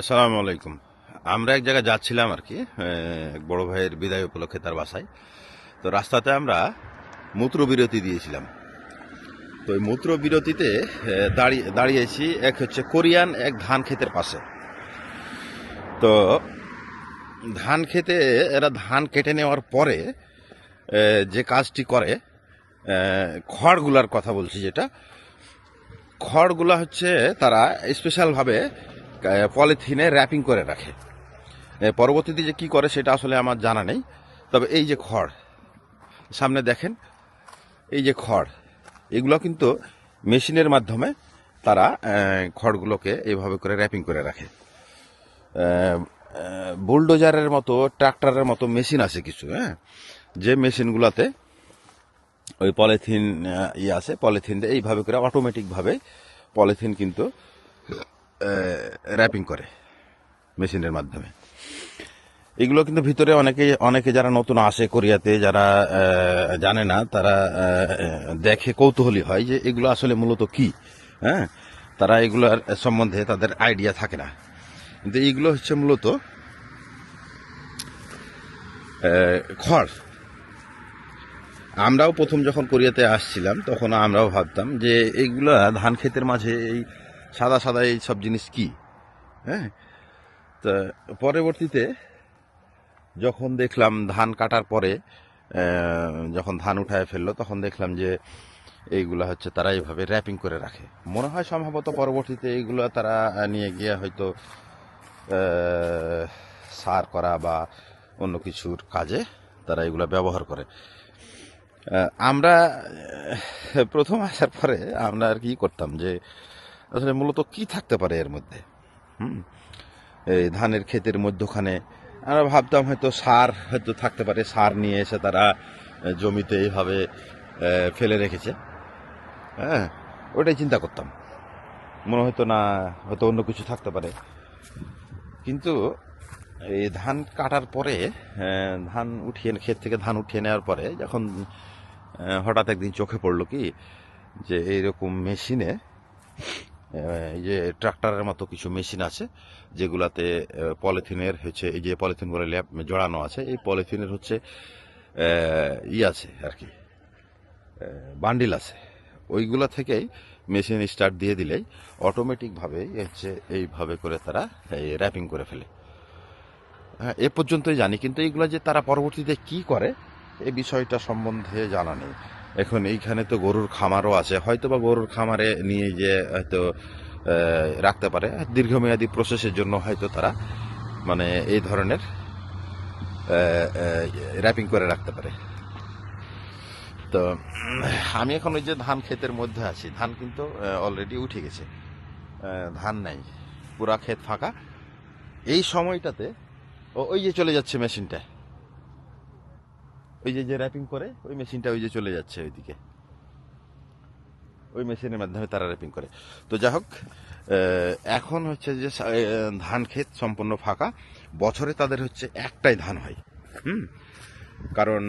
আসসালামু আলাইকুম। আমরা এক জায়গায় যাচ্ছিলাম আর কি বড় ভাইয়ের বিদায় উপলক্ষে তার বাসায়। তো রাস্তাতে আমরা মূত্র বিরতি দিয়েছিলাম। তো ওই মূত্র বিরতিতে দাঁড়িয়ে দাঁড়িয়েছি, এক হচ্ছে কোরিয়ান, এক ধান ক্ষেতের পাশে। তো ধান খেতে, এরা ধান কেটে নেওয়ার পরে যে কাজটি করে খড়গুলার কথা বলছি যেটা, খড়গুলা হচ্ছে তারা স্পেশালভাবে পলিথিনে র্যাপিং করে রাখে। পরবর্তীতে যে কি করে সেটা আসলে আমার জানা নেই। তবে এই যে খড়, সামনে দেখেন, এই যে খড়, এগুলো কিন্তু মেশিনের মাধ্যমে তারা খড়গুলোকে এইভাবে করে র্যাপিং করে রাখে। বুলডোজারের মতো, ট্রাক্টরের মতো মেশিন আছে কিছু হ্যাঁ? যে মেশিনগুলোতে ওই পলিথিন ইয়ে আছে পলিথিন এইভাবে করে অটোমেটিকভাবে পলিথিন কিন্তু র্যাপিং করে মেশিনের মাধ্যমে। এগুলো কিন্তু ভিতরে অনেকে অনেকে যারা নতুন আসে কোরিয়াতে, যারা জানে না, তারা দেখে কৌতূহলী হয় যে এগুলো আসলে মূলত কি হ্যাঁ? তারা এগুলোর সম্বন্ধে তাদের আইডিয়া থাকে না। কিন্তু এইগুলো হচ্ছে মূলত খড়। আমরাও প্রথম যখন কোরিয়াতে আসছিলাম, তখন আমরাও ভাবতাম যে এইগুলা ধান ক্ষেতের মাঝে এই সাদা সাদা এই সব জিনিস কি? হ্যাঁ? তা পরবর্তীতে যখন দেখলাম ধান কাটার পরে যখন ধান উঠায় ফেলল, তখন দেখলাম যে এইগুলো হচ্ছে তারা এইভাবে র্যাপিং করে রাখে। মনে হয় সম্ভবত পরবর্তীতে এইগুলো তারা নিয়ে গিয়ে হয়তো সার করা বা অন্য কিছুর কাজে তারা এগুলো ব্যবহার করে। আমরা প্রথম আসার পরে আমরা আর কি করতাম যে আসলে মূলত কি থাকতে পারে এর মধ্যে? হুম? এই ধানের ক্ষেতের মধ্যখানে আমরা ভাবতাম হয়তো সার হয়তো থাকতে পারে, সার নিয়ে এসে তারা জমিতে এইভাবে ফেলে রেখেছে। হ্যাঁ ওটাই চিন্তা করতাম। মনে হয়তো না, হয়তো অন্য কিছু থাকতে পারে। কিন্তু এই ধান কাটার পরে ধান উঠিয়ে, ক্ষেত থেকে ধান উঠিয়ে নেওয়ার পরে যখন হঠাৎ একদিন চোখে পড়ল কি, যে এইরকম মেশিনে যে ট্রাক্টরের মতো কিছু মেশিন আছে, যেগুলাতে পলিথিনের হচ্ছে, এই যে পলিথিনগুলো ল্যাপ- জড়ানো আছে, এই পলিথিনের হচ্ছে ই আছে আর কি বান্ডিল আছে। ওইগুলা থেকেই মেশিন স্টার্ট দিয়ে দিলেই অটোমেটিকভাবে হচ্ছে এইভাবে করে তারা এই র্যাপিং করে ফেলে। হ্যাঁ এ পর্যন্তই জানি, কিন্তু এইগুলো যে তারা পরবর্তীতে কি করে এই বিষয়টা সম্বন্ধে জানা নেই। এখন এইখানে তো গরুর খামারও আছে। হয়তো বা গরুর খামারে নিয়ে যে হয়তো রাখতে পারে। দীর্ঘমেয়াদী প্রসেসের জন্য হয়তো তারা মানে এই ধরনের র্যাপিং করে রাখতে পারে। তো, আমি এখন ওই যে ধান ক্ষেতের মধ্যে আছি। ধান কিন্তু অলরেডি উঠে গেছে। ধান নাই। পুরা ক্ষেত ফাঁকা। এই সময়টাতে ওই যে চলে যাচ্ছে মেশিনটা। ওই যে যে র্যাপিং করে, ওই মেশিনটা ওই যে চলে যাচ্ছে ওইদিকে। ওই মেশিনের মাধ্যমে তারা র্যাপিং করে। তো যাই হোক এখন হচ্ছে যে ধান ক্ষেত সম্পূর্ণ ফাঁকা। বছরে তাদের হচ্ছে একটাই ধান হয়। হুম? কারণ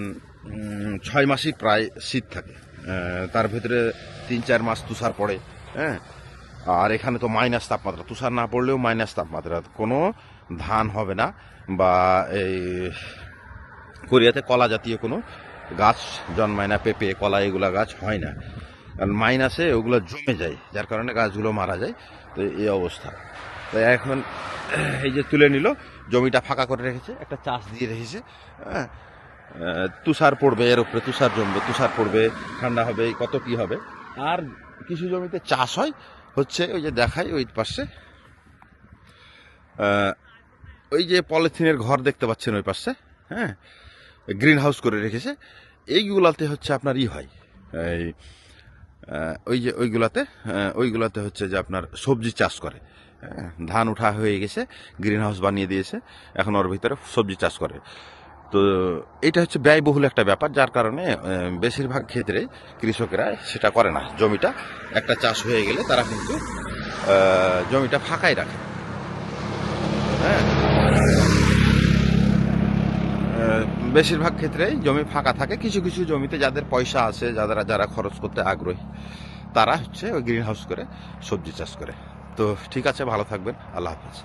ছয় মাসই প্রায় শীত থাকে। তার ভিতরে তিন চার মাস তুষার পড়ে হ্যাঁ? আর এখানে তো মাইনাস তাপমাত্রা। তুষার না পড়লেও মাইনাস তাপমাত্রা। কোনো ধান হবে না বা এই কোরিয়াতে কলা জাতীয় কোনো গাছ জন্মায় না, পেঁপে, কলা এগুলা গাছ হয় না। কারণ মাইনাসে ওগুলো জমে যায়, যার কারণে গাছগুলো মারা যায়। তো এই অবস্থা। তো এখন এই যে তুলে নিল, জমিটা ফাঁকা করে রেখেছে, একটা চাষ দিয়ে রেখেছে হ্যাঁ। তুষার পড়বে এর উপরে, তুষার জমবে, তুষার পড়বে, ঠান্ডা হবে, কত কি হবে। আর কিছু জমিতে চাষ হয়, হচ্ছে ওই যে দেখাই ওই পাশে। ওই যে পলিথিনের ঘর দেখতে পাচ্ছেন ওই পাশে হ্যাঁ। গ্রিন হাউস করে রেখেছে। এইগুলাতে হচ্ছে আপনার ই হয়, এই ওই যে ওইগুলাতে ওইগুলাতে হচ্ছে যে আপনার সবজি চাষ করে। ধান উঠা হয়ে গেছে গ্রিন হাউস বানিয়ে দিয়েছে, এখন ওর ভিতরে সবজি চাষ করে। তো এটা হচ্ছে ব্যয়বহুল একটা ব্যাপার, যার কারণে বেশিরভাগ ক্ষেত্রে কৃষকেরা সেটা করে না। জমিটা একটা চাষ হয়ে গেলে তারা কিন্তু জমিটা ফাঁকাই রাখে। হ্যাঁ? বেশিরভাগ ক্ষেত্রেই জমি ফাঁকা থাকে। কিছু কিছু জমিতে যাদের পয়সা আছে, যারা যারা খরচ করতে আগ্রহী, তারা হচ্ছে ওই গ্রিন হাউস করে সবজি চাষ করে। তো ঠিক আছে, ভালো থাকবেন। আল্লাহ হাফিজ।